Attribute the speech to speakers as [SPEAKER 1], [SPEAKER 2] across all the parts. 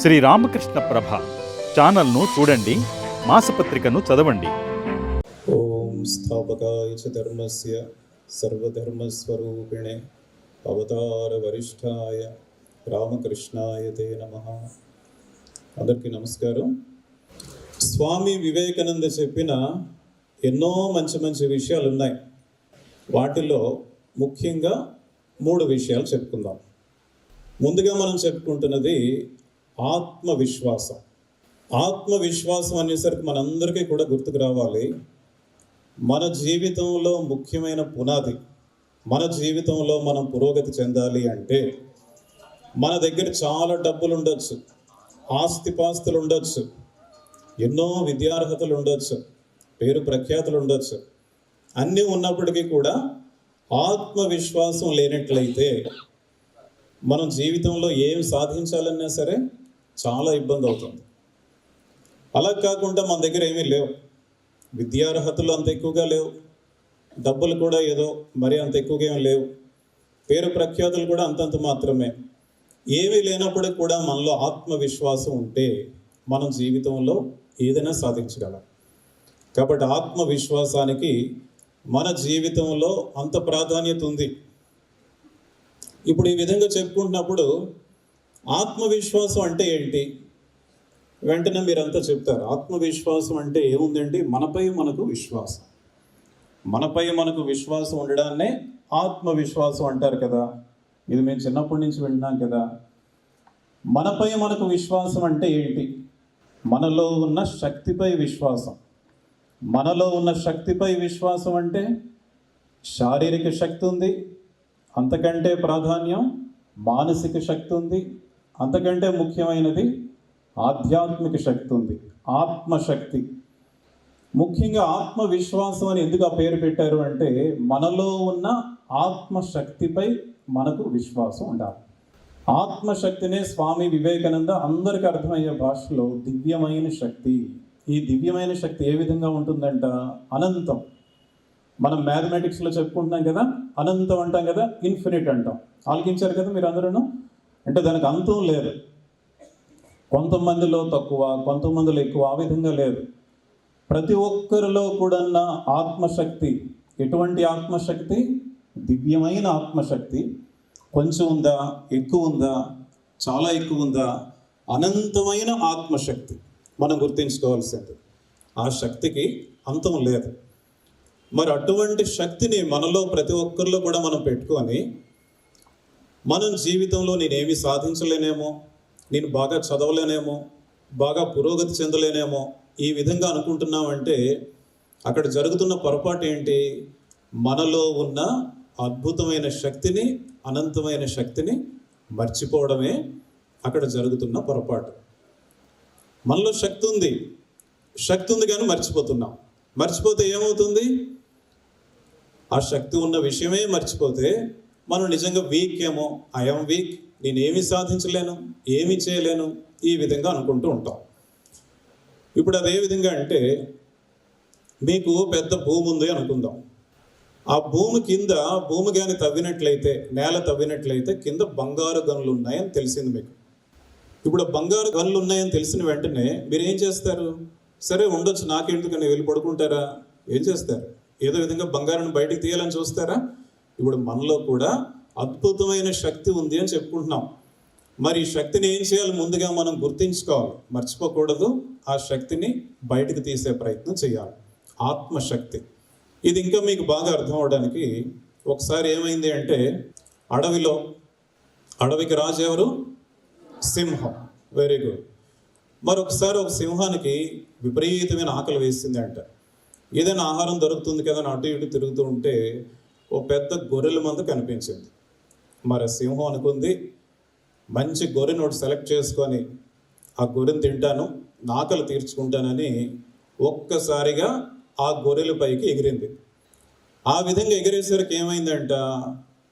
[SPEAKER 1] శ్రీ రామకృష్ణ ప్రభ ఛానల్ను చూడండి మాసపత్రికను చదవండి.
[SPEAKER 2] ఓం స్థాపకాయ చ ధర్మస్య సర్వధర్మస్వరూపిణే అవతార వరిష్ఠాయ రామకృష్ణాయ తే నమ. అందరికీ నమస్కారం. స్వామి వివేకానంద చెప్పిన ఎన్నో మంచి మంచి విషయాలు ఉన్నాయి. వాటిలో ముఖ్యంగా మూడు విషయాలు చెప్పుకుందాం. ముందుగా మనం చెప్పుకుంటున్నది ఆత్మవిశ్వాసం. ఆత్మవిశ్వాసం అనేసరికి మనందరికీ కూడా గుర్తుకు రావాలి. మన జీవితంలో ముఖ్యమైన పునాది మన జీవితంలో మనం పురోగతి చెందాలి అంటే మన దగ్గర చాలా డబ్బులు ఉండొచ్చు ఆస్తిపాస్తులు ఉండొచ్చు ఎన్నో విద్యార్హతలు ఉండొచ్చు పేరు ప్రఖ్యాతులు ఉండొచ్చు అన్నీ ఉన్నప్పటికీ కూడా ఆత్మవిశ్వాసం లేనట్లయితే మనం జీవితంలో ఏం సాధించాలన్నా సరే చాలా ఇబ్బంది అవుతుంది. అలా కాకుండా మన దగ్గర ఏమీ లేవు. విద్యార్హతలు అంత ఎక్కువగా లేవు. డబ్బులు కూడా ఏదో మరీ అంత ఎక్కువగా ఏమి లేవు. పేరు ప్రఖ్యాతులు కూడా అంతంత మాత్రమే. ఏమీ లేనప్పుడు కూడా మనలో ఆత్మవిశ్వాసం ఉంటే మనం జీవితంలో ఏదైనా సాధించగలం. కాబట్టి ఆత్మవిశ్వాసానికి మన జీవితంలో అంత ప్రాధాన్యత ఉంది. ఇప్పుడు ఈ విధంగా చెప్పుకుంటున్నప్పుడు ఆత్మవిశ్వాసం అంటే ఏంటి? వెంటనే మీరంతా చెప్తారు. ఆత్మవిశ్వాసం అంటే ఏముందండి? మనపై మనకు విశ్వాసం. మనపై మనకు విశ్వాసం ఉండడాన్నే ఆత్మవిశ్వాసం అంటారు కదా. ఇది మేము చిన్నప్పటి నుంచి వింటున్నాం కదా. మనపై మనకు విశ్వాసం అంటే ఏంటి? మనలో ఉన్న శక్తిపై విశ్వాసం. మనలో ఉన్న శక్తిపై విశ్వాసం అంటే శారీరక శక్తి ఉంది. అంతకంటే ప్రాధాన్యం మానసిక శక్తి ఉంది. అంతకంటే ముఖ్యమైనది ఆధ్యాత్మిక శక్తి ఉంది ఆత్మశక్తి. ముఖ్యంగా ఆత్మవిశ్వాసం అని ఎందుకు ఆ పేరు పెట్టారు అంటే మనలో ఉన్న ఆత్మశక్తిపై మనకు విశ్వాసం ఉండాలి. ఆత్మశక్తినే స్వామి వివేకానంద అందరికి అర్థమయ్యే భాషలో దివ్యమైన శక్తి. ఈ దివ్యమైన శక్తి ఏ విధంగా ఉంటుందంట? అనంతం. మనం మ్యాథమెటిక్స్లో చెప్పుకుంటున్నాం కదా అనంతం అంటాం కదా ఇన్ఫినిట్ అంటాం. ఆలకించారు కదా మీరు అందరూ అంటే దానికి అంతం లేదు. కొంతమందిలో తక్కువ కొంతమందిలో ఎక్కువ ఆ విధంగా లేదు. ప్రతి ఒక్కరిలో కూడా ఉన్న ఆత్మశక్తి ఎటువంటి ఆత్మశక్తి? దివ్యమైన ఆత్మశక్తి కొంచెం ఉందా ఎక్కువ ఉందా చాలా ఎక్కువ ఉందా? అనంతమైన ఆత్మశక్తి మనం గుర్తుంచుకోవాల్సింది. ఆ శక్తికి అంతం లేదు. మరి అటువంటి శక్తిని మనలో ప్రతి ఒక్కరిలో కూడా మనం పెట్టుకొని మనం జీవితంలో నేనేమి సాధించలేనేమో నేను బాగా చదవలేనేమో బాగా పురోగతి చెందలేనేమో ఈ విధంగా అనుకుంటున్నామంటే అక్కడ జరుగుతున్న పొరపాటు ఏంటి? మనలో ఉన్న అద్భుతమైన శక్తిని అనంతమైన శక్తిని మర్చిపోవడమే అక్కడ జరుగుతున్న పొరపాటు. మనలో శక్తి ఉంది. శక్తి ఉంది కానీ మర్చిపోతున్నాం. మర్చిపోతే ఏమవుతుంది? ఆ శక్తి ఉన్న విషయమే మర్చిపోతే మనం నిజంగా వీక్ ఏమో ఐఎమ్ వీక్ నేనేమి సాధించలేను ఏమి చేయలేను ఈ విధంగా అనుకుంటూ ఉంటాం. ఇప్పుడు అదే విధంగా అంటే మీకు పెద్ద భూమి ఉంది అనుకుందాం. ఆ భూమి కింద భూమి కానీ తవ్వినట్లయితే నేల తవ్వినట్లయితే కింద బంగారు గనులు ఉన్నాయని తెలిసింది మీకు. ఇప్పుడు బంగారు గనులు ఉన్నాయని తెలిసిన వెంటనే మీరు ఏం చేస్తారు? సరే ఉండొచ్చు నాకెందుకని వెళ్ళి పడుకుంటారా? ఏం చేస్తారు? ఏదో విధంగా బంగారాన్ని బయటికి తీయాలని చూస్తారా? ఇప్పుడు మనలో కూడా అద్భుతమైన శక్తి ఉంది అని చెప్పుకుంటున్నాం. మరి ఈ శక్తిని ఏం చేయాలి? ముందుగా మనం గుర్తించుకోవాలి. మర్చిపోకూడదు. ఆ శక్తిని బయటకు తీసే ప్రయత్నం చేయాలి. ఆత్మశక్తి. ఇది ఇంకా మీకు బాగా అర్థం అవడానికి ఒకసారి ఏమైంది అంటే అడవిలో అడవికి రాజు ఎవరు? సింహం. వెరీ గుడ్ మరొకసారి ఒక సింహానికి విపరీతమైన ఆకలి వేసింది అంట ఏదైనా ఆహారం దొరుకుతుంది కదా అని అటు ఇటు తిరుగుతూ ఉంటే ఓ పెద్ద గొర్రెల మంద కనిపించింది. మరి సింహం అనుకుంది మంచి గొర్రెను ఒకటి సెలెక్ట్ చేసుకొని ఆ గొర్రెను తింటాను నాకలు తీర్చుకుంటానని ఒక్కసారిగా ఆ గొర్రెల పైకి ఎగిరింది. ఆ విధంగా ఎగిరేసరికి ఏమైందంట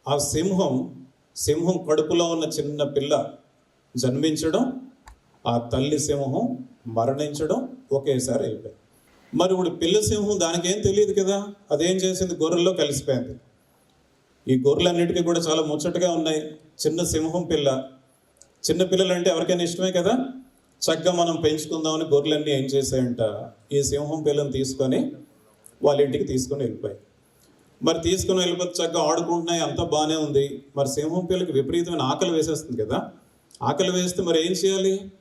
[SPEAKER 2] ఆ సింహం సింహం కడుపులో ఉన్న చిన్న పిల్ల జన్మించడం ఆ తల్లి సింహం మరణించడం ఒకేసారి అయిపోయింది. మరి ఇప్పుడు పిల్ల సింహం దానికి ఏం తెలియదు కదా? అదేం చేసింది? గొర్రెల్లో కలిసిపోయింది. ఈ గొర్రెలన్నిటికీ కూడా చాలా ముచ్చటగా ఉన్నాయి. చిన్న సింహం పిల్ల. చిన్నపిల్లలు అంటే ఎవరికైనా ఇష్టమే కదా? చక్కగా మనం పెంచుకుందామని గొర్రెలన్నీ ఏం చేశాయంట? ఈ సింహం పిల్లని తీసుకొని వాళ్ళ ఇంటికి తీసుకొని వెళ్ళిపోయాయి. మరి తీసుకుని వెళ్ళిపోతే చక్కగా ఆడుకుంటున్నాయి. అంతా బాగానే ఉంది. మరి సింహం పిల్లకి విపరీతమైన ఆకలి వేసేస్తుంది కదా? ఆకలి వేస్తే మరి ఏం చేయాలి?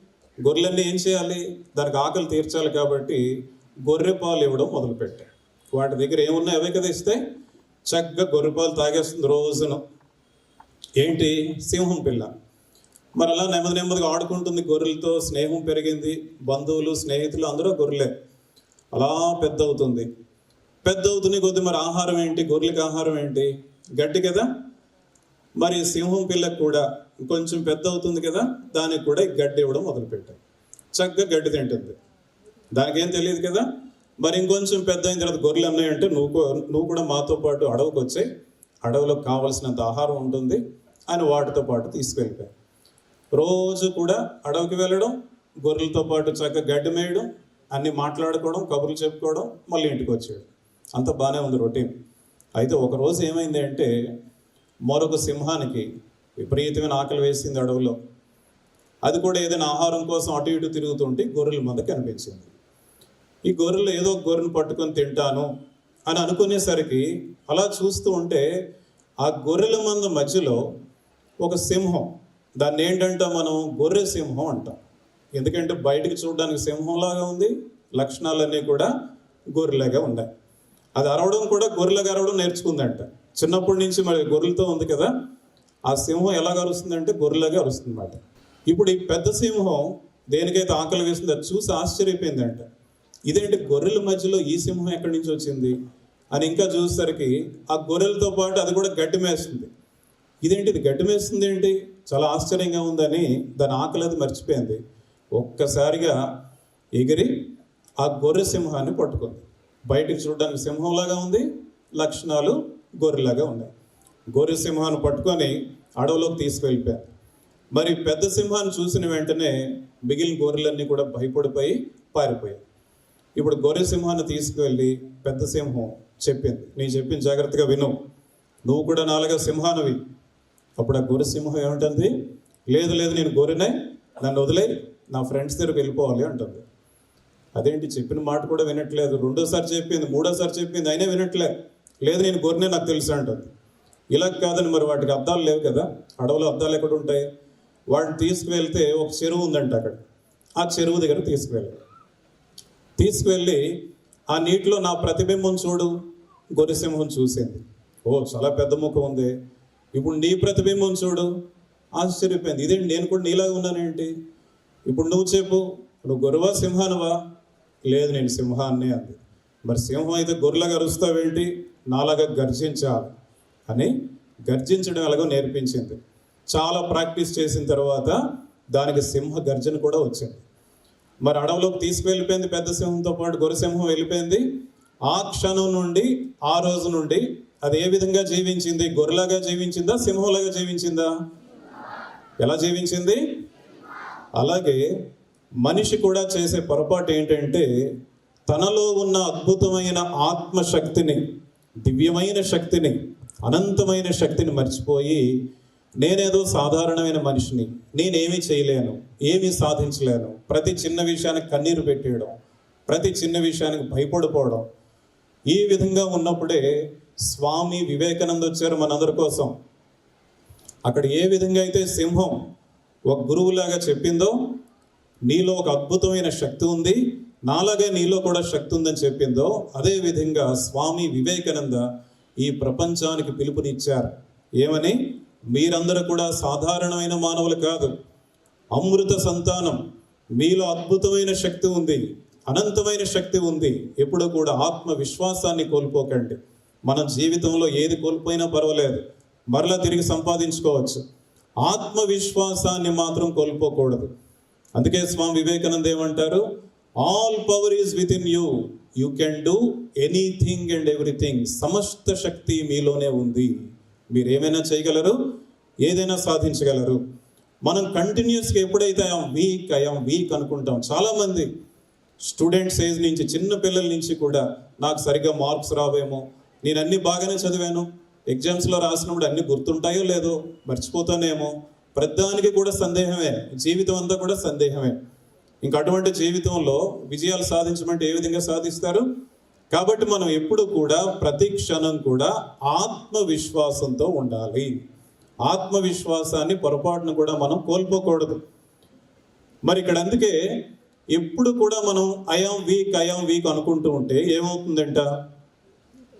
[SPEAKER 2] గొర్రెలన్నీ ఏం చేయాలి? దానికి ఆకలి తీర్చాలి కాబట్టి గొర్రె పాలు ఇవ్వడం మొదలుపెట్టాడు. వాటి దగ్గర ఏమున్నాయి? అవే కదా ఇస్తే చక్కగా గొర్రెపాలు తాగేస్తుంది రోజును. ఏంటి? సింహం పిల్ల. మరి అలా నెమ్మది నెమ్మదిగా ఆడుకుంటుంది గొర్రెలతో. స్నేహం పెరిగింది. బంధువులు స్నేహితులు అందరూ గొర్రెలే. అలా పెద్ద అవుతుంది పెద్ద అవుతుంది కొద్ది మరి ఆహారం ఏంటి? గొర్రెలకి ఆహారం ఏంటి? గడ్డి కదా. మరి సింహం పిల్లకు కూడా కొంచెం పెద్ద అవుతుంది కదా. దానికి కూడా గడ్డి ఇవ్వడం మొదలుపెట్టాయి చక్కగా గడ్డి తింటుంది. దానికి ఏం తెలియదు కదా? మరి ఇంకొంచెం పెద్ద అయిన తర్వాత గొర్రెలు అన్నాయంటే నువ్వు నువ్వు కూడా మాతో పాటు అడవికి వచ్చాయి అడవిలో కావలసినంత ఆహారం ఉంటుంది అని వాటితో పాటు తీసుకెళ్ళిపోయాయి రోజు కూడా అడవికి వెళ్ళడం గొర్రెలతో పాటు చక్కగా గడ్డి మేయడం అన్ని మాట్లాడుకోవడం కబుర్లు చెప్పుకోవడం మళ్ళీ ఇంటికి వచ్చాడు అంత బాగానే ఉంది రొటీన్. అయితే ఒక రోజు ఏమైంది అంటే మరొక సింహానికి విపరీతమైన ఆకలి వేసింది అడవిలో అది కూడా ఏదైనా ఆహారం కోసం అటు ఇటు తిరుగుతుంటే గొర్రెల మంద కనిపించింది. ఈ గొర్రెలు ఏదో ఒక గొర్రెను పట్టుకొని తింటాను అని అనుకునేసరికి అలా చూస్తూ ఉంటే ఆ గొర్రెల మంద మధ్యలో ఒక సింహం. దాన్ని ఏంటంటే మనం? గొర్రె సింహం అంటాం. ఎందుకంటే బయటికి చూడడానికి సింహంలాగా ఉంది లక్షణాలన్నీ కూడా గొర్రెలాగా ఉన్నాయి. అది అరవడం కూడా గొర్రెలకు అరవడం నేర్చుకుందంట. చిన్నప్పటి నుంచి మరి గొర్రెలతో ఉంది కదా ఆ సింహం ఎలా అరుస్తుందంటే గొర్రెలాగా అరుస్తుందన్నమాట. ఇప్పుడు ఈ పెద్ద సింహం దేనికైతే ఆకలి వేసిందో చూసి ఆశ్చర్యపోయిందంట. ఇదేంటి గొర్రెల మధ్యలో ఈ సింహం ఎక్కడి నుంచి వచ్చింది? అని ఇంకా చూసేసరికి ఆ గొర్రెలతో పాటు అది కూడా గడ్డి మేస్తుంది. ఇదేంటి ఇది గడ్డి మేస్తుంది ఏంటి? చాలా ఆశ్చర్యంగా ఉందని దాని ఆకలి అది మర్చిపోయింది. ఒక్కసారిగా ఎగిరి ఆ గొర్రె సింహాన్ని పట్టుకుంది. బయటికి చూడడానికి సింహంలాగా ఉంది లక్షణాలు గొర్రెలాగా ఉన్నాయి. గొర్రె సింహాన్ని పట్టుకొని అడవిలోకి తీసుకువెళ్ళిపోయాను మరి పెద్ద సింహాన్ని చూసిన వెంటనే మిగిలిన గొర్రెలన్నీ కూడా భయపడిపోయి పారిపోయాయి. ఇప్పుడు గొర్రె సింహాన్ని తీసుకువెళ్ళి పెద్ద సింహం చెప్పింది. నీ చెప్పిన జాగ్రత్తగా విను. నువ్వు కూడా నాలుగా సింహానవి. అప్పుడు ఆ గొర్రె సింహం ఏమంటుంది? లేదు లేదు నేను గొర్రెనే. నన్ను వదిలే. నా ఫ్రెండ్స్ దగ్గరికి వెళ్ళిపోవాలి అంటుంది. అదేంటి? చెప్పిన మాట కూడా వినట్లేదు. రెండోసారి చెప్పింది మూడోసారి చెప్పింది అయినా వినట్లే. లేదు నేను గొర్రెనే నాకు తెలుసు అంటుంది. ఇలా కాదని మరి వాటికి అద్దాలు లేవు కదా? అడవులో అద్దాలు ఎక్కడ ఉంటాయి? వాటిని తీసుకువెళ్తే ఒక చెరువు ఉందంట అక్కడ. ఆ చెరువు దగ్గర తీసుకువెళ్ళాలి తీసుకువెళ్ళి ఆ నీటిలో నా ప్రతిబింబం చూడు. గొరిసింహం చూసింది. ఓ చాలా పెద్ద ముఖం ఉంది. ఇప్పుడు నీ ప్రతిబింబం చూడు. ఆశ్చర్యపోయింది. ఇదేంటి? నేను కూడా నీలాగా ఉన్నానేంటి? ఇప్పుడు నువ్వు చెప్పు. నువ్వు గొర్రెవా సింహానువా? లేదు నేను సింహాన్నే అంది. మరి సింహం అయితే గొర్రెలాగా అరుస్తావేంటి? నాలాగా గర్జించాలి. అని గర్జించడం ఎలాగో నేర్పించింది. చాలా ప్రాక్టీస్ చేసిన తర్వాత దానికి సింహ గర్జన కూడా వచ్చింది. మరి అడవిలోకి తీసుకువెళ్ళిపోయింది పెద్ద సింహంతో పాటు గొరసింహం వెళ్ళిపోయింది. ఆ క్షణం నుండి ఆ రోజు నుండి అది ఏ విధంగా జీవించింది? గొర్రెలాగా జీవించిందా? సింహంలాగా జీవించిందా? ఎలా జీవించింది? అలాగే మనిషి కూడా చేసే పొరపాటు ఏంటంటే తనలో ఉన్న అద్భుతమైన ఆత్మశక్తిని దివ్యమైన శక్తిని అనంతమైన శక్తిని మర్చిపోయి నేనేదో సాధారణమైన మనిషిని నేనేమీ చేయలేను ఏమీ సాధించలేను. ప్రతి చిన్న విషయానికి కన్నీరు పెట్టేయడం ప్రతి చిన్న విషయానికి భయపడిపోవడం ఈ విధంగా ఉన్నప్పుడే స్వామి వివేకానంద వచ్చారు మనందరి కోసం. అక్కడ ఏ విధంగా అయితే సింహం ఒక గురువులాగా చెప్పిందో నీలో ఒక అద్భుతమైన శక్తి ఉంది నాలాగే నీలో కూడా శక్తి ఉందని చెప్పిందో అదే విధంగా స్వామి వివేకానంద ఈ ప్రపంచానికి పిలుపునిచ్చారు. ఏమని? మీరందరూ కూడా సాధారణమైన మానవులు కాదు. అమృత సంతానం మీలో అద్భుతమైన శక్తి ఉంది అనంతమైన శక్తి ఉంది. ఎప్పుడూ కూడా ఆత్మవిశ్వాసాన్ని కోల్పోకండి. మన జీవితంలో ఏది కోల్పోయినా పర్వాలేదు. మరలా తిరిగి సంపాదించుకోవచ్చు. ఆత్మవిశ్వాసాన్ని మాత్రం కోల్పోకూడదు. అందుకే స్వామి వివేకానంద ఏమంటారు? All power is within you you can do anything and everything సమస్త శక్తి మీలోనే ఉంది. మీరు ఏమైనా చేయగలరు? ఏదైనా సాధించగలరు. మనం కంటిన్యూస్గా ఎప్పుడైతే ఐఎమ్ వీక్ ఐఎమ్ వీక్ అనుకుంటాం చాలామంది స్టూడెంట్స్ ఏజ్ నుంచి చిన్న పిల్లల నుంచి కూడా నాకు సరిగ్గా మార్క్స్ రావేమో నేను అన్ని బాగానే చదివాను. ఎగ్జామ్స్లో రాసినప్పుడు అన్ని గుర్తుంటాయో లేదో మర్చిపోతానేమో. ప్రతిదానికి కూడా సందేహమే జీవితం అంతా కూడా సందేహమే. ఇంకా అటువంటి జీవితంలో విజయాలు సాధించమంటే ఏ విధంగా సాధిస్తారు? కాబట్టి మనం ఎప్పుడు కూడా ప్రతి క్షణం కూడా ఆత్మవిశ్వాసంతో ఉండాలి. ఆత్మవిశ్వాసాన్ని పొరపాటును కూడా మనం కోల్పోకూడదు. మరి ఇక్కడ అందుకే ఎప్పుడు కూడా మనం ఐఎమ్ వీక్ ఐఎమ్ వీక్ అనుకుంటూ ఉంటే ఏమవుతుందంట?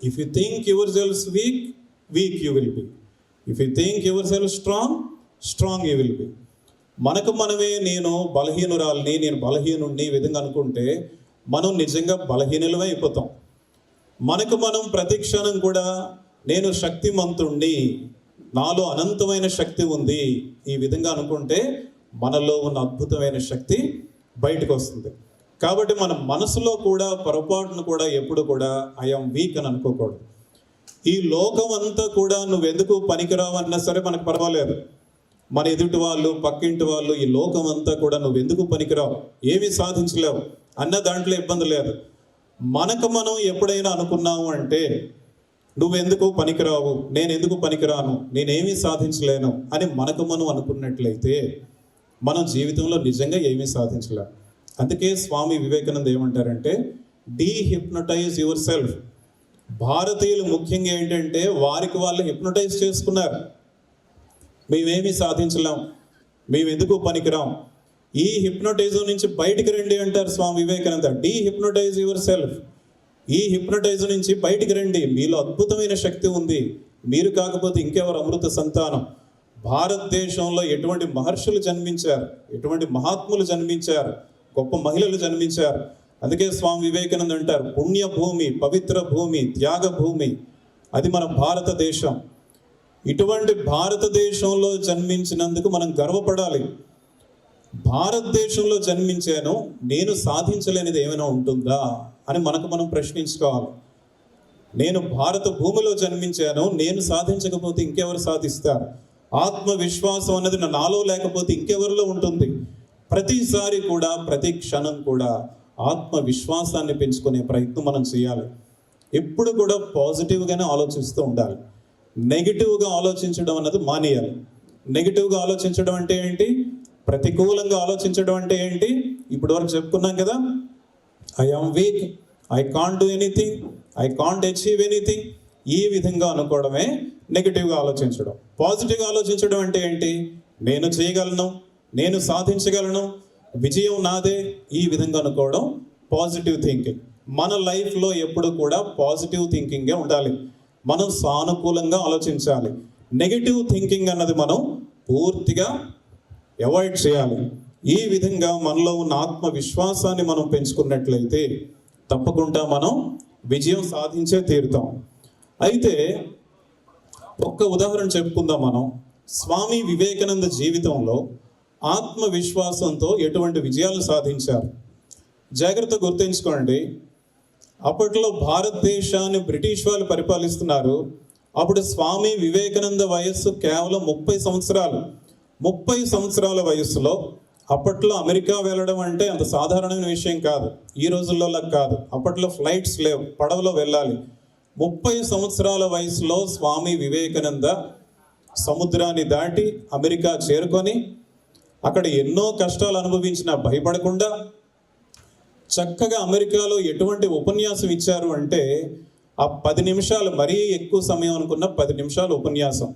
[SPEAKER 2] If you think your cells weak weak you will be if you think your cell strong strong you will be మనకు మనమే నేను బలహీనురాల్ని నేను బలహీనుణ్ణి ఈ విధంగా అనుకుంటే మనం నిజంగా బలహీనులమే అయిపోతాం. మనకు మనం ప్రతిక్షణం కూడా నేను శక్తిమంతుణ్ణి నాలో అనంతమైన శక్తి ఉంది. ఈ విధంగా అనుకుంటే మనలో ఉన్న అద్భుతమైన శక్తి బయటకు వస్తుంది కాబట్టి మన మనసులో కూడా పొరపాటును కూడా ఎప్పుడు కూడా ఐఎమ్ వీక్ అని అనుకోకూడదు. ఈ లోకం అంతా కూడా నువ్వెందుకు పనికిరావు అన్నా సరే మనకు పర్వాలేదు. మన ఎదుటి వాళ్ళు పక్కింటి వాళ్ళు ఈ లోకం అంతా కూడా నువ్వెందుకు పనికిరావు? ఏమీ సాధించలేవు. అన్న దాంట్లో ఇబ్బంది లేదు. మనకు మనం ఎప్పుడైనా అనుకున్నాము అంటే నువ్వెందుకు పనికిరావు? నేను ఎందుకు పనికిరాను? నేనేమీ సాధించలేను అని మనకు మనం అనుకున్నట్లయితే మనం జీవితంలో నిజంగా ఏమీ సాధించలేం. అందుకే స్వామి వివేకానంద ఏమంటారంటే డీహిప్నటైజ్ యువర్ సెల్ఫ్ భారతీయులు ముఖ్యంగా ఏంటంటే వారికి వాళ్ళు హిప్నటైజ్ చేసుకున్నారు. మేమేమీ సాధించలేం. మేమెందుకు పనికిరాం? ఈ హిప్నటైజం నుంచి బయటికి రండి అంటారు Swami Vivekananda. D hypnotise yourself ఈ హిప్నటైజ్ నుంచి బయటికి రండి. మీలో అద్భుతమైన శక్తి ఉంది. మీరు కాకపోతే ఇంకెవరు అమృత సంతానం? భారతదేశంలో ఎటువంటి మహర్షులు జన్మించారు? ఎటువంటి మహాత్ములు జన్మించారు? గొప్ప మహిళలు జన్మించారు? అందుకే స్వామి వివేకానంద అంటారు పుణ్య భూమి పవిత్ర భూమి త్యాగ భూమి అది మన భారతదేశం. ఇటువంటి భారతదేశంలో జన్మించినందుకు మనం గర్వపడాలి. భారతదేశంలో జన్మించాను నేను సాధించలేనిది ఏమైనా ఉంటుందా? అని మనకు మనం ప్రశ్నించుకోవాలి. నేను భారత భూమిలో జన్మించాను నేను సాధించకపోతే ఇంకెవరు సాధిస్తారు? ఆత్మవిశ్వాసం అన్నది నా నాలో లేకపోతే ఇంకెవరిలో ఉంటుంది? ప్రతిసారి కూడా ప్రతి క్షణం కూడా ఆత్మవిశ్వాసాన్ని పెంచుకునే ప్రయత్నం మనం చేయాలి. ఎప్పుడు కూడా పాజిటివ్గానే ఆలోచిస్తూ ఉండాలి. నెగిటివ్గా ఆలోచించడం అన్నది మానేయాలి. నెగిటివ్గా ఆలోచించడం అంటే ఏంటి? ప్రతికూలంగా ఆలోచించడం అంటే ఏంటి? ఇప్పటివరకు చెప్పుకున్నాం కదా I am weak I can't do anything I can't achieve anything ఈ విధంగా అనుకోవడమే నెగిటివ్గా ఆలోచించడం. పాజిటివ్గా ఆలోచించడం అంటే ఏంటి? నేను చేయగలను. నేను సాధించగలను. విజయం నాదే. ఈ విధంగా అనుకోవడం పాజిటివ్ థింకింగ్ మన లైఫ్లో ఎప్పుడు కూడా పాజిటివ్ థింకింగే ఉండాలి. మనం సానుకూలంగా ఆలోచించాలి. నెగిటివ్ థింకింగ్ అన్నది మనం పూర్తిగా అవాయిడ్ చేయాలి. ఈ విధంగా మనలో ఉన్న ఆత్మవిశ్వాసాన్ని మనం పెంచుకున్నట్లయితే తప్పకుండా మనం విజయం సాధించే తీరుతాం. అయితే ఒక్క ఉదాహరణ చెప్పుకుందాం మనం. స్వామి వివేకానంద జీవితంలో ఆత్మవిశ్వాసంతో ఎటువంటి విజయాలు సాధించారు? జాగ్రత్త గుర్తుంచుకోండి. అప్పట్లో భారతదేశాన్ని బ్రిటిష్ వాళ్ళు పరిపాలిస్తున్నారు. అప్పుడు స్వామి వివేకానంద వయస్సు కేవలం ముప్పై సంవత్సరాలు. ముప్పై సంవత్సరాల వయస్సులో అప్పట్లో అమెరికా వెళ్ళడం అంటే అంత సాధారణమైన విషయం కాదు. ఈ రోజుల్లో కాదు. అప్పట్లో ఫ్లైట్స్ లేవు. పడవలో వెళ్ళాలి. ముప్పై సంవత్సరాల వయసులో స్వామి వివేకానంద సముద్రాన్ని దాటి అమెరికా చేరుకొని అక్కడ ఎన్నో కష్టాలు అనుభవించిన భయపడకుండా చక్కగా అమెరికాలో ఎటువంటి ఉపన్యాసం ఇచ్చారు అంటే ఆ పది నిమిషాలు మరీ ఎక్కువ సమయం అనుకున్న పది నిమిషాలు ఉపన్యాసం.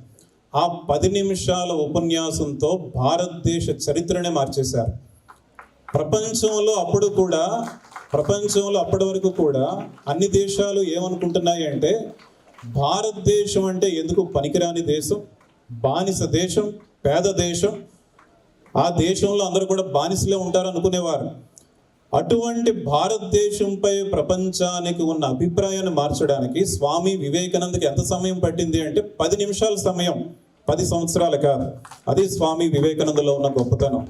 [SPEAKER 2] ఆ పది నిమిషాల ఉపన్యాసంతో భారతదేశ చరిత్రనే మార్చేశారు. ప్రపంచంలో అప్పుడు కూడా ప్రపంచంలో అప్పటి వరకు కూడా అన్ని దేశాలు ఏమనుకుంటున్నాయి అంటే భారతదేశం అంటే ఎందుకు పనికిరాని దేశం బానిస దేశం పేద దేశం ఆ దేశంలో అందరూ కూడా బానిసలే ఉంటారు అనుకునేవారు అటువంటి భారతదేశంపై ప్రపంచానికి ఉన్న అభిప్రాయాన్ని మార్చడానికి స్వామి వివేకానందకి ఎంత సమయం పట్టింది అంటే పది నిమిషాల సమయం. పది సంవత్సరాలు కాదు. అది స్వామి వివేకానందలో ఉన్న గొప్పతనం.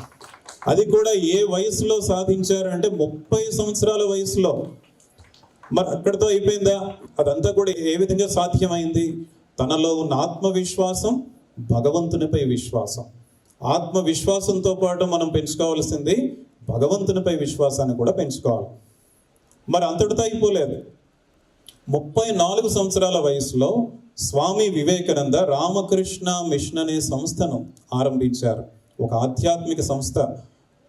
[SPEAKER 2] అది కూడా ఏ వయసులో సాధించారు అంటే ముప్పై సంవత్సరాల వయసులో. మరి అక్కడితో అయిపోయిందా? అదంతా కూడా ఏ విధంగా సాధ్యమైంది? తనలో ఉన్న ఆత్మవిశ్వాసం భగవంతునిపై విశ్వాసం. ఆత్మవిశ్వాసంతో పాటు మనం పెంచుకోవాల్సింది భగవంతునిపై విశ్వాసాన్ని కూడా పెంచుకోవాలి. మరి అంతటితో అయిపోలేదు. ముప్పై నాలుగు సంవత్సరాల వయసులో స్వామి వివేకానంద రామకృష్ణ మిషన్ అనే సంస్థను ఆరంభించారు. ఒక ఆధ్యాత్మిక సంస్థ.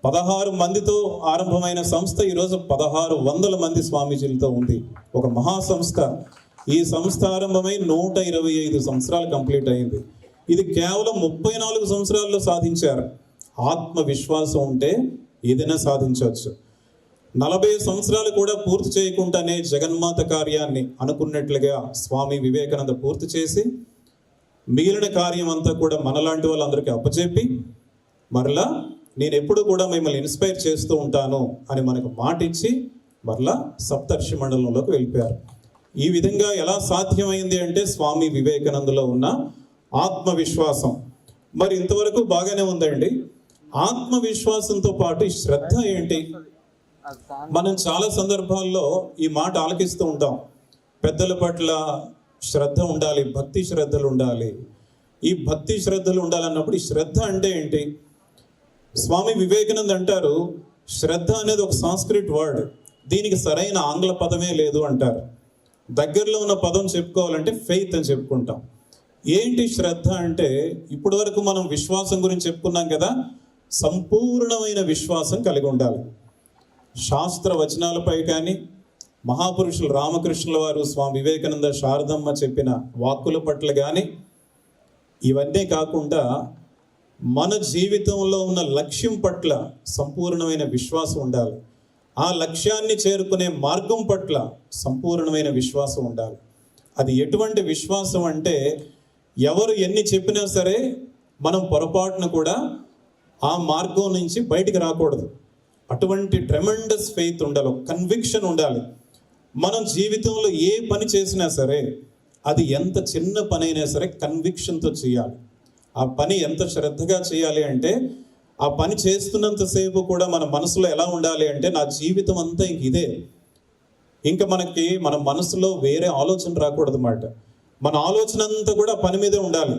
[SPEAKER 2] పదహారు మందితో ఆరంభమైన సంస్థ ఈరోజు పదహారు వందల మంది స్వామీజీలతో ఉంది. ఒక మహా సంస్థ ఈ సంస్థ ఆరంభమై నూట ఇరవై ఐదు సంవత్సరాలు కంప్లీట్ అయింది. ఇది కేవలం ముప్పై నాలుగు సంవత్సరాల్లో సాధించారు. ఆత్మవిశ్వాసం ఉంటే ఏదైనా సాధించవచ్చు. నలభై సంవత్సరాలు కూడా పూర్తి చేయకుండానే జగన్మాత కార్యాన్ని అనుకున్నట్లుగా స్వామి వివేకానంద పూర్తి చేసి మిగిలిన కార్యం అంతా కూడా మనలాంటి వాళ్ళందరికీ అప్పచెప్పి మరలా నేను ఎప్పుడు కూడా మిమ్మల్ని ఇన్స్పైర్ చేస్తూ ఉంటాను అని మనకు మాట ఇచ్చి మరలా సప్తర్షి మండలంలోకి వెళ్ళిపోయారు. ఈ విధంగా ఎలా సాధ్యమైంది అంటే స్వామి వివేకానందలో ఉన్న ఆత్మవిశ్వాసం. మరి ఇంతవరకు బాగానే ఉందండి. ఆత్మవిశ్వాసంతో పాటు ఈ శ్రద్ధ ఏంటి? మనం చాలా సందర్భాల్లో ఈ మాట ఆలకిస్తూ ఉంటాం. పెద్దల పట్ల శ్రద్ధ ఉండాలి భక్తి శ్రద్ధలు ఉండాలి. ఈ భక్తి శ్రద్ధలు ఉండాలన్నప్పుడు ఈ శ్రద్ధ అంటే ఏంటి? స్వామి వివేకానంద్ అంటారు శ్రద్ధ అనేది ఒక సాంస్క్రిట్ వర్డ్. దీనికి సరైన ఆంగ్ల పదమే లేదు అంటారు. దగ్గరలో ఉన్న పదం చెప్పుకోవాలంటే ఫెయిత్ అని చెప్పుకుంటాం. ఏంటి శ్రద్ధ అంటే ఇప్పటి వరకు మనం విశ్వాసం గురించి చెప్పుకున్నాం కదా సంపూర్ణమైన విశ్వాసం కలిగి ఉండాలి. శాస్త్ర వచనాలపై కానీ మహాపురుషులు రామకృష్ణుల వారు స్వామి వివేకానంద శారదమ్మ చెప్పిన వాక్కుల పట్ల కానీ ఇవన్నీ కాకుండా మన జీవితంలో ఉన్న లక్ష్యం పట్ల సంపూర్ణమైన విశ్వాసం ఉండాలి. ఆ లక్ష్యాన్ని చేరుకునే మార్గం పట్ల సంపూర్ణమైన విశ్వాసం ఉండాలి. అది ఎటువంటి విశ్వాసం అంటే ఎవరు ఎన్ని చెప్పినా సరే మనం పొరపాటున కూడా ఆ మార్గం నుంచి బయటికి రాకూడదు. అటువంటి ట్రెమెండస్ ఫెయిత్ ఉండాలి కన్విక్షన్ ఉండాలి. మనం జీవితంలో ఏ పని చేసినా సరే అది ఎంత చిన్న పని అయినా సరే కన్విక్షన్తో చేయాలి. ఆ పని ఎంత శ్రద్ధగా చేయాలి అంటే ఆ పని చేస్తున్నంతసేపు కూడా మన మనసులో ఎలా ఉండాలి అంటే నా జీవితం అంతా ఇంక ఇదే. ఇంకా మనకి మన మనసులో వేరే ఆలోచన రాకూడదు అన్నమాట మన ఆలోచన అంతా కూడా పని మీదే ఉండాలి.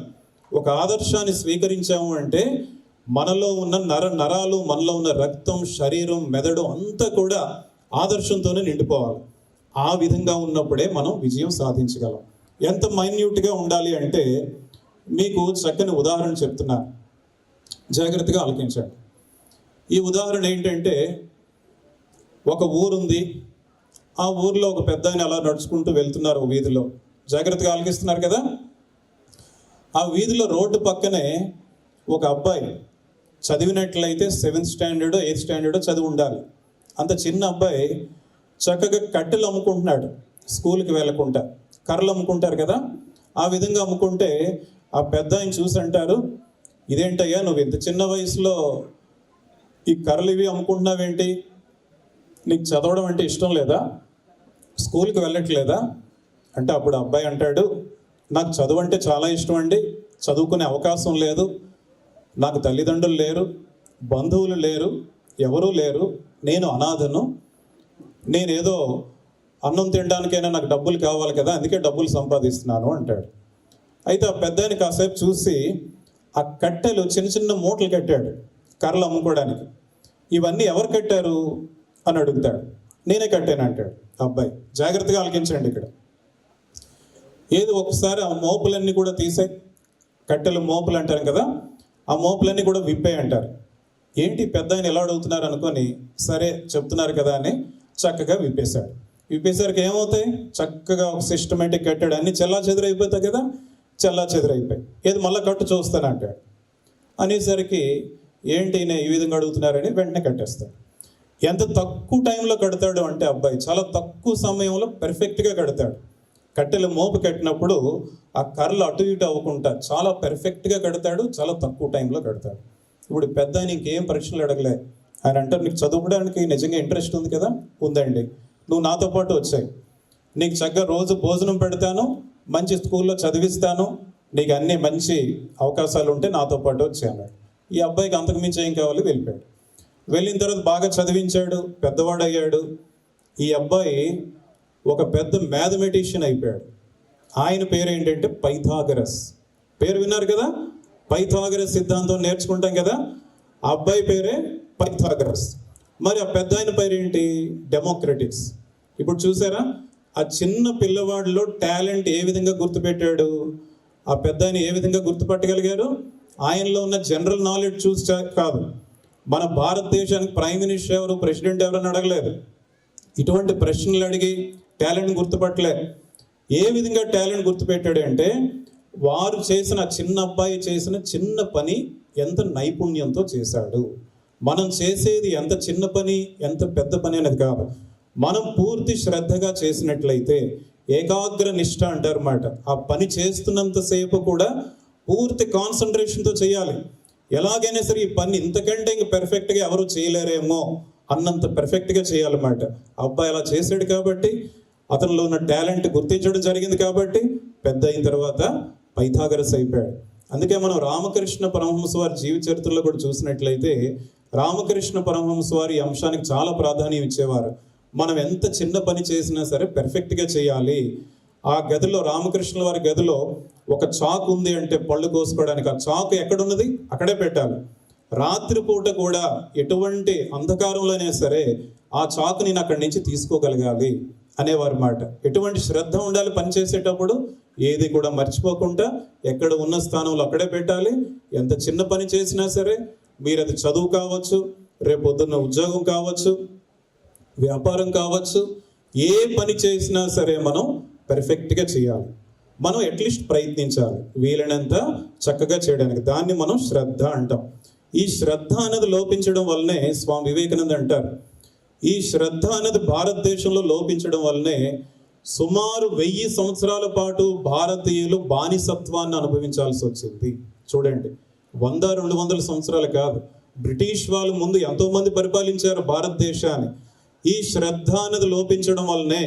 [SPEAKER 2] ఒక ఆదర్శాన్ని స్వీకరించాము అంటే మనలో ఉన్న నర నరాలు మనలో ఉన్న రక్తం శరీరం మెదడు అంతా కూడా ఆదర్శంతోనే నిండిపోవాలి. ఆ విధంగా ఉన్నప్పుడే మనం విజయం సాధించగలం. ఎంత మైన్యూట్గా ఉండాలి అంటే మీకు చక్కని ఉదాహరణ చెప్తున్నా. జాగ్రత్తగా ఆలకించండి ఈ ఉదాహరణ ఏంటంటే ఒక ఊరుంది. ఆ ఊర్లో ఒక పెద్ద ఆయన అలా నడుచుకుంటూ వెళ్తున్నారు ఒక వీధిలో. జాగ్రత్తగా ఆలకిస్తున్నారు కదా? ఆ వీధిలో రోడ్డు పక్కనే ఒక అబ్బాయి చదివినట్లయితే సెవెంత్ స్టాండర్డ్ ఎయిత్ స్టాండర్డ్ చదివి ఉండాలి. అంత చిన్న అబ్బాయి చక్కగా కట్టెలు అమ్ముకుంటున్నాడు స్కూల్కి వెళ్ళకుండా. కర్రలు అమ్ముకుంటారు కదా? ఆ విధంగా అమ్ముకుంటే ఆ పెద్ద ఆయన చూసి అంటారు ఇదేంటయ్యా నువ్వు ఇంత చిన్న వయసులో ఈ కర్రలు ఇవి అమ్ముకుంటున్నావేంటి? నీకు చదవడం అంటే ఇష్టం లేదా? స్కూల్కి వెళ్ళట్లేదా? అంటే అప్పుడు అబ్బాయి అంటాడు నాకు చదువు అంటే చాలా ఇష్టం అండి. చదువుకునే అవకాశం లేదు. నాకు తల్లిదండ్రులు లేరు బంధువులు లేరు ఎవరూ లేరు నేను అనాథను. నేనేదో అన్నం తినడానికైనా నాకు డబ్బులు కావాలి కదా అందుకే డబ్బులు సంపాదిస్తున్నాను అంటాడు. అయితే ఆ పెద్దాయన కాసేపు చూసి ఆ కట్టెలు చిన్న చిన్న మూటలు కట్టాడు కర్రలు అమ్ముకోవడానికి. ఇవన్నీ ఎవరు కట్టారు? అని అడుగుతాడు. నేనే కట్టాను అంటాడు. ఆ అబ్బాయి జాగ్రత్తగా ఆలకించండి ఇక్కడ. ఏది ఒకసారి ఆ మోపులన్నీ కూడా తీసే కట్టెలు మోపులు అంటారు కదా ఆ మోపులన్నీ కూడా విప్పే అంటారు. ఏంటి పెద్ద ఆయన ఎలా అడుగుతున్నారు అనుకొని సరే చెప్తున్నారు కదా అని చక్కగా విప్పేశాడు. విప్పేసరికి ఏమవుతాయి? చక్కగా ఒక సిస్టమేటిక్ కట్టాడు. అన్ని చెల్లా చెదరైపోతాయి కదా? చెల్లా చెదురైపోయి ఏది మళ్ళీ కట్టు చూస్తాను అంటాడు. అనేసరికి ఏంటి ఈయన ఈ విధంగా అడుగుతున్నారని వెంటనే కట్టేస్తాడు. ఎంత తక్కువ టైంలో కడతాడు అంటే అబ్బాయి చాలా తక్కువ సమయంలో పెర్ఫెక్ట్గా కడతాడు. కట్టెలు మోపు కట్టినప్పుడు ఆ కర్రలు అటు ఇటు అవ్వకుండా చాలా పెర్ఫెక్ట్గా కడతాడు చాలా తక్కువ టైంలో కడతాడు. ఇప్పుడు పెద్ద ఆయన ఇంకేం పరీక్షలు అడగలే. ఆయన అంటారు నీకు చదువుకోవడానికి నిజంగా ఇంట్రెస్ట్ ఉంది కదా? ఉందండి. నువ్వు నాతో పాటు వచ్చాయి. నీకు చక్కగా రోజు భోజనం పెడతాను మంచి స్కూల్లో చదివిస్తాను నీకు అన్ని మంచి అవకాశాలు ఉంటే నాతో పాటు వచ్చాను ఈ అబ్బాయికి అంతకుమించి ఏం కావాలి? వెళ్ళిపోయాడు. వెళ్ళిన తర్వాత బాగా చదివించాడు పెద్దవాడు అయ్యాడు ఈ అబ్బాయి ఒక పెద్ద మ్యాథమెటిషియన్ అయిపోయాడు. ఆయన పేరు ఏంటంటే పైథాగరస్. పేరు విన్నారు కదా? పైథాగరస్ సిద్ధాంతం నేర్చుకుంటాం కదా? ఆ అబ్బాయి పేరే పైథాగరస్. మరి ఆ పెద్ద ఆయన పేరు ఏంటి డెమోక్రటిక్స్. ఇప్పుడు చూసారా? ఆ చిన్న పిల్లవాడిలో టాలెంట్ ఏ విధంగా గుర్తుపెట్టాడు? ఆ పెద్ద ఆయన ఏ విధంగా గుర్తుపట్టగలిగారు? ఆయనలో ఉన్న జనరల్ నాలెడ్జ్ చూసి కాదు. మన భారతదేశానికి ప్రైమ్ మినిస్టర్ ఎవరు ప్రెసిడెంట్ ఎవరని అడగలేదు. ఇటువంటి ప్రశ్నలు అడిగి టాలెంట్ గుర్తుపట్టలే. ఏ విధంగా టాలెంట్ గుర్తుపెట్టాడు అంటే వారు చేసిన చిన్న అబ్బాయి చేసిన చిన్న పని ఎంత నైపుణ్యంతో చేశాడు. మనం చేసేది ఎంత చిన్న పని ఎంత పెద్ద పని అనేది కాదు. మనం పూర్తి శ్రద్ధగా చేసినట్లయితే ఏకాగ్ర నిష్ట అంటారన్నమాట ఆ పని చేస్తున్నంతసేపు కూడా పూర్తి కాన్సన్ట్రేషన్తో చేయాలి. ఎలాగైనా సరే ఈ పని ఇంతకంటే ఇంక పెర్ఫెక్ట్గా ఎవరు చేయలేరేమో అన్నంత పెర్ఫెక్ట్గా చేయాలన్నమాట అబ్బాయి అలా చేశాడు కాబట్టి అతనిలో ఉన్న టాలెంట్ గుర్తించడం జరిగింది కాబట్టి పెద్ద అయిన తర్వాత పైథాగరస్ అయిపోయాడు. అందుకే మనం రామకృష్ణ పరమహంస వారి జీవిత చరిత్రలో కూడా చూసినట్లయితే రామకృష్ణ పరమహంస వారి అంశానికి చాలా ప్రాధాన్యం ఇచ్చేవారు. మనం ఎంత చిన్న పని చేసినా సరే పెర్ఫెక్ట్గా చేయాలి. ఆ గదిలో రామకృష్ణుల వారి గదిలో ఒక చాకు ఉంది అంటే పళ్ళు కోసుకోవడానికి. ఆ చాకు ఎక్కడున్నది? అక్కడే పెట్టాలి. రాత్రిపూట కూడా ఎటువంటి అంధకారంలోనే సరే ఆ చాకు నేను అక్కడి నుంచి తీసుకోగలగాలి. అనేవారు మాట. ఎటువంటి శ్రద్ధ ఉండాలి పని చేసేటప్పుడు? ఏది కూడా మర్చిపోకుండా ఎక్కడ ఉన్న స్థానంలో అక్కడే పెట్టాలి. ఎంత చిన్న పని చేసినా సరే మీరు అది చదువు కావచ్చు రేపు పొద్దున్న ఉద్యోగం కావచ్చు వ్యాపారం కావచ్చు ఏ పని చేసినా సరే మనం పెర్ఫెక్ట్గా చేయాలి. మనం అట్లీస్ట్ ప్రయత్నించాలి. వీలైనంత చక్కగా చేయడానికి. దాన్ని మనం శ్రద్ధ అంటాం. ఈ శ్రద్ధ అనేది లోపించడం వల్లనే స్వామి వివేకానంద అంటారు ఈ శ్రద్ధ అనేది భారతదేశంలో లోపించడం వల్లనే సుమారు వెయ్యి సంవత్సరాల పాటు భారతీయులు బానిసత్వాన్ని అనుభవించాల్సి వచ్చింది. చూడండి వంద రెండు వందల సంవత్సరాలు కాదు. బ్రిటిష్ వాళ్ళు ముందు ఎంతోమంది పరిపాలించారు భారతదేశాన్ని. ఈ శ్రద్ధ అనేది లోపించడం వల్లనే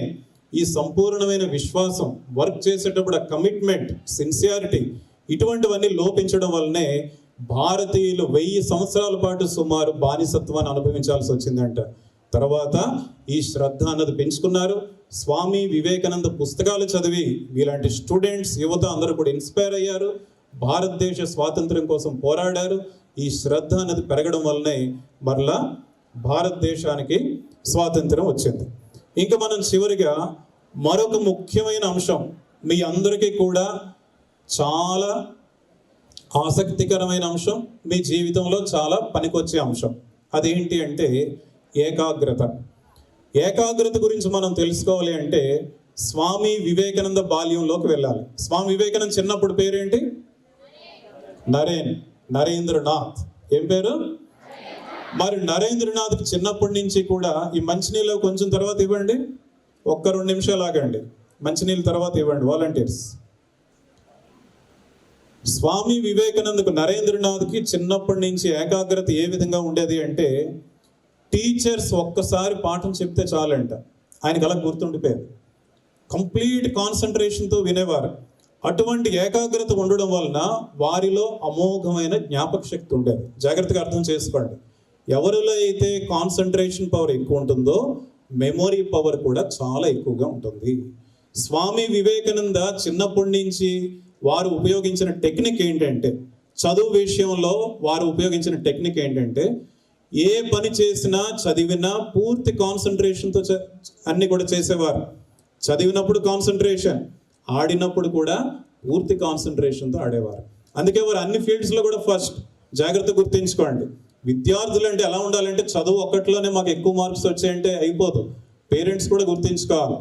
[SPEAKER 2] ఈ సంపూర్ణమైన విశ్వాసం వర్క్ చేసేటప్పుడు ఆ కమిట్మెంట్ సిన్సియారిటీ ఇటువంటివన్నీ లోపించడం వల్లనే భారతీయులు వెయ్యి సంవత్సరాల పాటు సుమారు బానిసత్వాన్ని అనుభవించాల్సి వచ్చిందంట. తర్వాత ఈ శ్రద్ధ అన్నది పెంచుకున్నారు. స్వామి వివేకానంద పుస్తకాలు చదివి ఇలాంటి స్టూడెంట్స్ యువత అందరూ కూడా ఇన్స్పైర్ అయ్యారు. భారతదేశ స్వాతంత్ర్యం కోసం పోరాడారు. ఈ శ్రద్ధ అనేది పెరగడం వల్లనే మరలా భారతదేశానికి స్వాతంత్రం వచ్చింది. ఇంకా మనం చివరిగా మరొక ముఖ్యమైన అంశం మీ అందరికీ కూడా చాలా ఆసక్తికరమైన అంశం మీ జీవితంలో చాలా పనికొచ్చే అంశం. అదేంటి అంటే ఏకాగ్రత. ఏకాగ్రత గురించి మనం తెలుసుకోవాలి అంటే స్వామి వివేకానంద బాల్యంలోకి వెళ్ళాలి. స్వామి వివేకానంద చిన్నప్పుడు పేరేంటి? నరేన్. నరేంద్రనాథ్. ఏం పేరు? మరి నరేంద్రనాథ్ చిన్నప్పటి నుంచి కూడా ఈ మంచినీళ్ళు కొంచెం తర్వాత ఇవ్వండి. ఒక్క రెండు నిమిషాలు ఆగండి. మంచినీళ్ళ తర్వాత ఇవ్వండి వాలంటీర్స్. స్వామి వివేకానందకు నరేంద్రనాథ్కి చిన్నప్పటి నుంచి ఏకాగ్రత ఏ విధంగా ఉండేది అంటే టీచర్స్ ఒక్కసారి పాఠం చెప్తే చాలంట. ఆయనకి అలా గుర్తుండిపోయేది. కంప్లీట్ కాన్సన్ట్రేషన్తో వినేవారు. అటువంటి ఏకాగ్రత ఉండడం వలన వారిలో అమోఘమైన జ్ఞాపక శక్తి ఉండేది. జాగ్రత్తగా అర్థం చేసుకోండి. ఎవరిలో అయితే కాన్సన్ట్రేషన్ పవర్ ఎక్కువ ఉంటుందో మెమొరీ పవర్ కూడా చాలా ఎక్కువగా ఉంటుంది. స్వామి వివేకానంద చిన్నప్పటి నుంచి వారు ఉపయోగించిన టెక్నిక్ ఏంటంటే చదువు విషయంలో వారు ఉపయోగించిన టెక్నిక్ ఏంటంటే ఏ పని చేసినా చదివినా పూర్తి కాన్సన్ట్రేషన్తో చ- అన్ని కూడా చేసేవారు. చదివినప్పుడు కాన్సన్ట్రేషన్ ఆడినప్పుడు కూడా పూర్తి కాన్సన్ట్రేషన్తో ఆడేవారు. అందుకే వారు అన్ని ఫీల్డ్స్లో కూడా ఫస్ట్ జాగ్రత్త గుర్తించుకోండి. విద్యార్థులు అంటే ఎలా ఉండాలంటే చదువు ఒక్కట్లోనే మాకు ఎక్కువ మార్క్స్ వచ్చాయంటే అయిపోదు. పేరెంట్స్ కూడా గుర్తించుకోవాలి.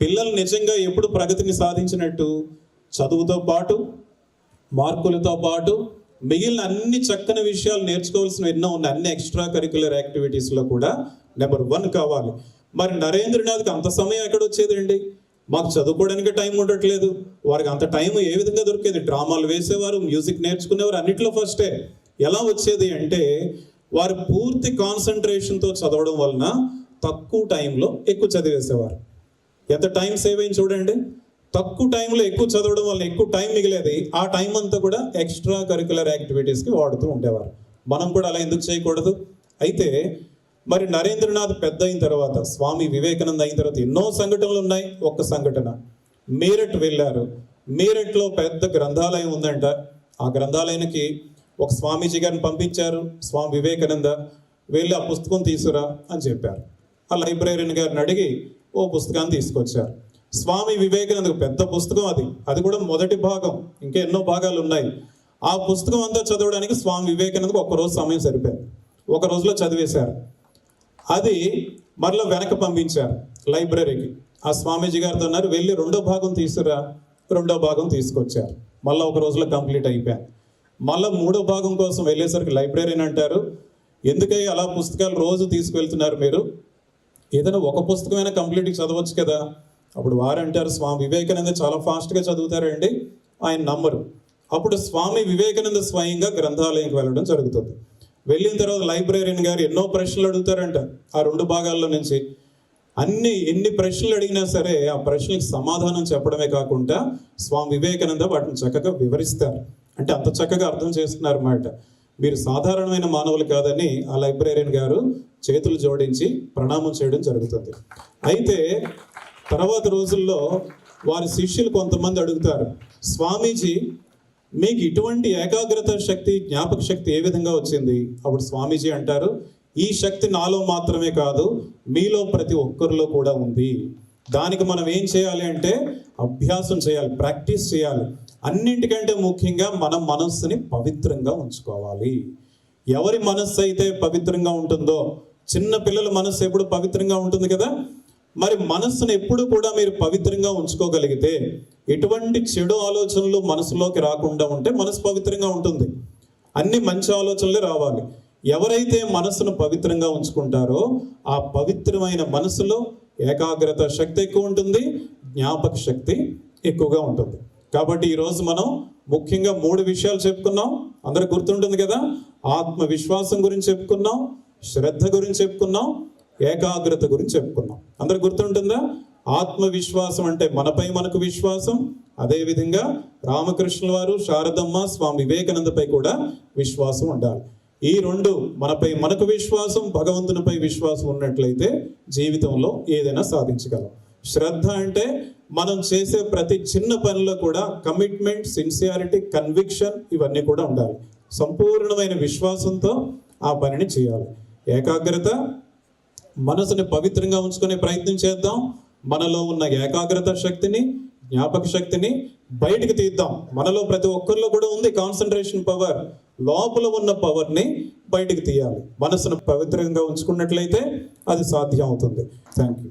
[SPEAKER 2] పిల్లలు నిజంగా ఎప్పుడు ప్రగతిని సాధించినట్టు చదువుతో పాటు మార్కులతో పాటు మిగిలిన అన్ని చక్కని విషయాలు నేర్చుకోవాల్సిన ఎన్నో ఉన్నాయి. అన్ని ఎక్స్ట్రా కరిక్యులర్ యాక్టివిటీస్లో కూడా నెంబర్ వన్ కావాలి. మరి నరేంద్రనాథ్కి అంత సమయం ఎక్కడ వచ్చేదండి? మాకు చదువుకోవడానికి టైం ఉండట్లేదు. వారికి అంత టైం ఏ విధంగా దొరికేది? డ్రామాలు వేసేవారు మ్యూజిక్ నేర్చుకునేవారు అన్నిట్లో ఫస్టే ఎలా వచ్చేది అంటే వారు పూర్తి కాన్సన్ట్రేషన్తో చదవడం వలన తక్కువ టైంలో ఎక్కువ చదివేసేవారు. ఎంత టైం సేవ్ అయింది చూడండి. తక్కువ టైంలో ఎక్కువ చదవడం వల్ల ఎక్కువ టైం మిగిలేది ఆ టైం అంతా కూడా ఎక్స్ట్రా కరికులర్ యాక్టివిటీస్కి వాడుతూ ఉండేవారు. మనం కూడా అలా ఎందుకు చేయకూడదు? అయితే మరి నరేంద్రనాథ్ పెద్ద అయిన తర్వాత స్వామి వివేకానంద అయిన తర్వాత ఎన్నో సంఘటనలు ఉన్నాయి. ఒక్క సంఘటన. మీరట్ వెళ్ళారు. మీరట్లో పెద్ద గ్రంథాలయం ఉందంట. ఆ గ్రంథాలయానికి ఒక స్వామీజీ గారిని పంపించారు. స్వామి వివేకానంద వెళ్ళి ఆ పుస్తకం తీసుకురా అని చెప్పారు. ఆ లైబ్రరీని గారిని అడిగి ఓ పుస్తకాన్ని తీసుకొచ్చారు. స్వామి వివేకానంద పెద్ద పుస్తకం అది. అది కూడా మొదటి భాగం. ఇంకా ఎన్నో భాగాలు ఉన్నాయి ఆ పుస్తకం అంతా చదవడానికి స్వామి వివేకానందకు ఒక రోజు సమయం సరిపోయింది. ఒక రోజులో చదివేశారు. అది మరలా వెనక పంపించారు లైబ్రరీకి. ఆ స్వామీజీ గారితో అన్నారు వెళ్ళి రెండో భాగం తీసుకురా. రెండో భాగం తీసుకొచ్చారు. మళ్ళీ ఒక రోజులో కంప్లీట్ అయిపోయాను మళ్ళీ మూడో భాగం కోసం వెళ్ళేసరికి లైబ్రరీని అంటారు. ఎందుకై అలా పుస్తకాలు రోజు తీసుకువెళ్తున్నారు మీరు? ఏదైనా ఒక పుస్తకమైనా కంప్లీట్గా చదవచ్చు కదా. అప్పుడు వారు అంటారు స్వామి వివేకానంద చాలా ఫాస్ట్గా చదువుతారండి. ఆయన నమ్మరు. అప్పుడు స్వామి వివేకానంద స్వయంగా గ్రంథాలయంకి వెళ్ళడం జరుగుతుంది. వెళ్ళిన తర్వాత లైబ్రరీని గారు ఎన్నో ప్రశ్నలు అడుగుతారంట ఆ రెండు భాగాల్లో నుంచి. అన్ని ఎన్ని ప్రశ్నలు అడిగినా సరే ఆ ప్రశ్నలకు సమాధానం చెప్పడమే కాకుండా స్వామి వివేకానంద వాటిని చక్కగా వివరిస్తారు. అంటే అంత చక్కగా అర్థం చేస్తున్నారు అన్నమాట మీరు సాధారణమైన మానవులు కాదని ఆ లైబ్రరీన్ గారు చేతులు జోడించి ప్రణామం చేయడం జరుగుతుంది. అయితే తర్వాత రోజుల్లో వారి శిష్యులు కొంతమంది అడుగుతారు స్వామీజీ మీకు ఇటువంటి ఏకాగ్రత శక్తి జ్ఞాపక శక్తి ఏ విధంగా వచ్చింది? అప్పుడు స్వామీజీ అంటారు ఈ శక్తి నాలో మాత్రమే కాదు మీలో ప్రతి ఒక్కరిలో కూడా ఉంది. దానికి మనం ఏం చేయాలి అంటే అభ్యాసం చేయాలి ప్రాక్టీస్ చేయాలి. అన్నింటికంటే ముఖ్యంగా మన మనస్సుని పవిత్రంగా ఉంచుకోవాలి. ఎవరి మనస్సు అయితే పవిత్రంగా ఉంటుందో చిన్న పిల్లల మనస్సు ఎప్పుడు పవిత్రంగా ఉంటుంది కదా? మరి మనస్సును ఎప్పుడు కూడా మీరు పవిత్రంగా ఉంచుకోగలిగితే ఎటువంటి చెడు ఆలోచనలు మనసులోకి రాకుండా ఉంటే మనసు పవిత్రంగా ఉంటుంది. అన్ని మంచి ఆలోచనలే రావాలి. ఎవరైతే మనసును పవిత్రంగా ఉంచుకుంటారో ఆ పవిత్రమైన మనసులో ఏకాగ్రత శక్తి ఎక్కువ ఉంటుంది జ్ఞాపక శక్తి ఎక్కువగా ఉంటుంది. కాబట్టి ఈరోజు మనం ముఖ్యంగా మూడు విషయాలు చెప్పుకున్నాం. అందరికి గుర్తుంటుంది కదా? ఆత్మవిశ్వాసం గురించి చెప్పుకున్నాం శ్రద్ధ గురించి చెప్పుకున్నాం ఏకాగ్రత గురించి చెప్పుకున్నాం. అందరికి గుర్తుంటుందా? ఆత్మవిశ్వాసం అంటే మనపై మనకు విశ్వాసం అదేవిధంగా రామకృష్ణుల వారు శారదమ్మ స్వామి వివేకానందపై కూడా విశ్వాసం ఉండాలి. ఈ రెండు మనపై మనకు విశ్వాసం భగవంతునిపై విశ్వాసం ఉన్నట్లయితే జీవితంలో ఏదైనా సాధించగలం. శ్రద్ధ అంటే మనం చేసే ప్రతి చిన్న పనిలో కూడా కమిట్మెంట్ సిన్సియారిటీ కన్విక్షన్ ఇవన్నీ కూడా ఉండాలి. సంపూర్ణమైన విశ్వాసంతో ఆ పనిని చేయాలి. ఏకాగ్రత మనసుని పవిత్రంగా ఉంచుకునే ప్రయత్నం చేద్దాం. మనలో ఉన్న ఏకాగ్రత శక్తిని జ్ఞాపక శక్తిని బయటికి తీద్దాం. మనలో ప్రతి ఒక్కరిలో కూడా ఉంది కాన్సన్ట్రేషన్ పవర్. లోపల ఉన్న పవర్ని బయటికి తీయాలి. మనసును పవిత్రంగా ఉంచుకున్నట్లయితే అది సాధ్యం అవుతుంది. Thank you